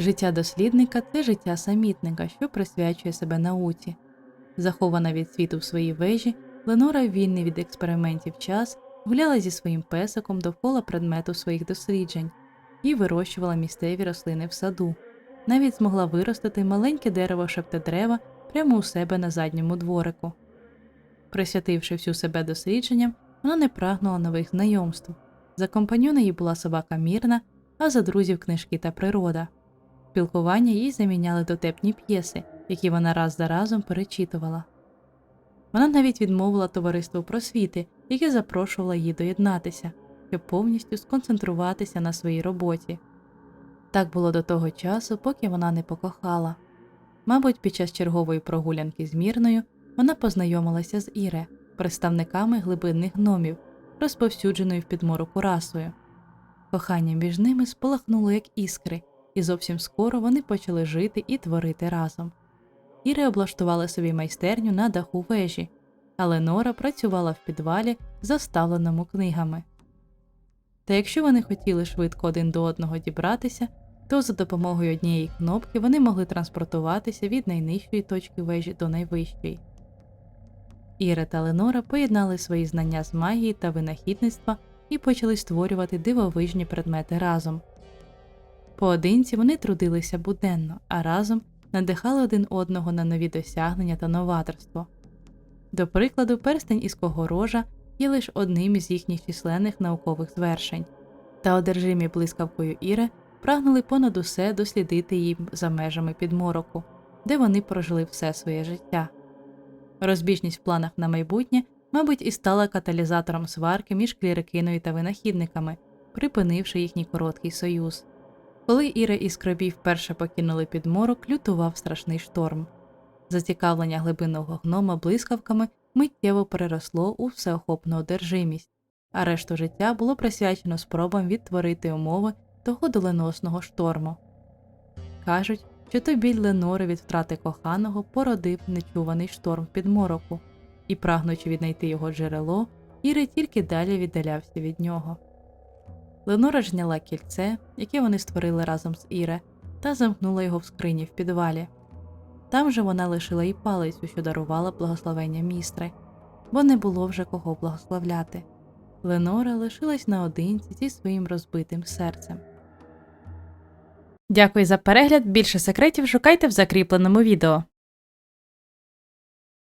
Життя дослідника це життя самітника, що присвячує себе науці. Захована від світу в своїй вежі, Ленора вільний від експериментів час гуляла зі своїм песиком довкола предмету своїх досліджень і вирощувала місцеві рослини в саду. Навіть змогла виростити маленьке дерево шептедрева прямо у себе на задньому дворику. Присвятивши всю себе дослідженням, вона не прагнула нових знайомств. За компаньона їй була собака мірна, а за друзів книжки та природа. Спілкування їй заміняли дотепні п'єси, які вона раз за разом перечитувала. Вона навіть відмовила товариству просвіти, яке запрошувало її доєднатися, щоб повністю сконцентруватися на своїй роботі. Так було до того часу, поки вона не покохала. Мабуть, під час чергової прогулянки з Мірною вона познайомилася з Іре, представниками глибинних гномів, розповсюдженою в підмороку расою. Кохання між ними спалахнуло як іскри, і зовсім скоро вони почали жити і творити разом. Іри облаштували собі майстерню на даху вежі, але Нора працювала в підвалі, заставленому книгами. Та якщо вони хотіли швидко один до одного дібратися, то за допомогою однієї кнопки вони могли транспортуватися від найнижчої точки вежі до найвищої. Іра та Ленора поєднали свої знання з магії та винахідництва і почали створювати дивовижні предмети разом. Поодинці вони трудилися буденно, а разом надихали один одного на нові досягнення та новаторство. До прикладу, перстень із Когорожа є лише одним із їхніх численних наукових звершень, та одержимі блискавкою Іри прагнули понад усе дослідити її за межами підмороку, де вони прожили все своє життя. Розбіжність в планах на майбутнє, мабуть, і стала каталізатором сварки між клірикиною та винахідниками, припинивши їхній короткий союз. Коли Іра і Скробій вперше покинули підморок, лютував страшний шторм. Зацікавлення глибинного гнома блискавками миттєво переросло у всеохопну одержимість, а решту життя було присвячено спробам відтворити умови того доленосного шторму. Кажуть, що той біль Ленори від втрати коханого породив нечуваний шторм підмороку, і, прагнучи віднайти його джерело, Іра тільки далі віддалявся від нього. Ленора ж зняла кільце, яке вони створили разом з Іре, та замкнула його в скрині в підвалі. Там же вона лишила і палицю, що дарувала благословення містри, бо не було вже кого благословляти. Ленора лишилась наодинці зі своїм розбитим серцем. Дякую за перегляд. Більше секретів шукайте в закріпленому відео.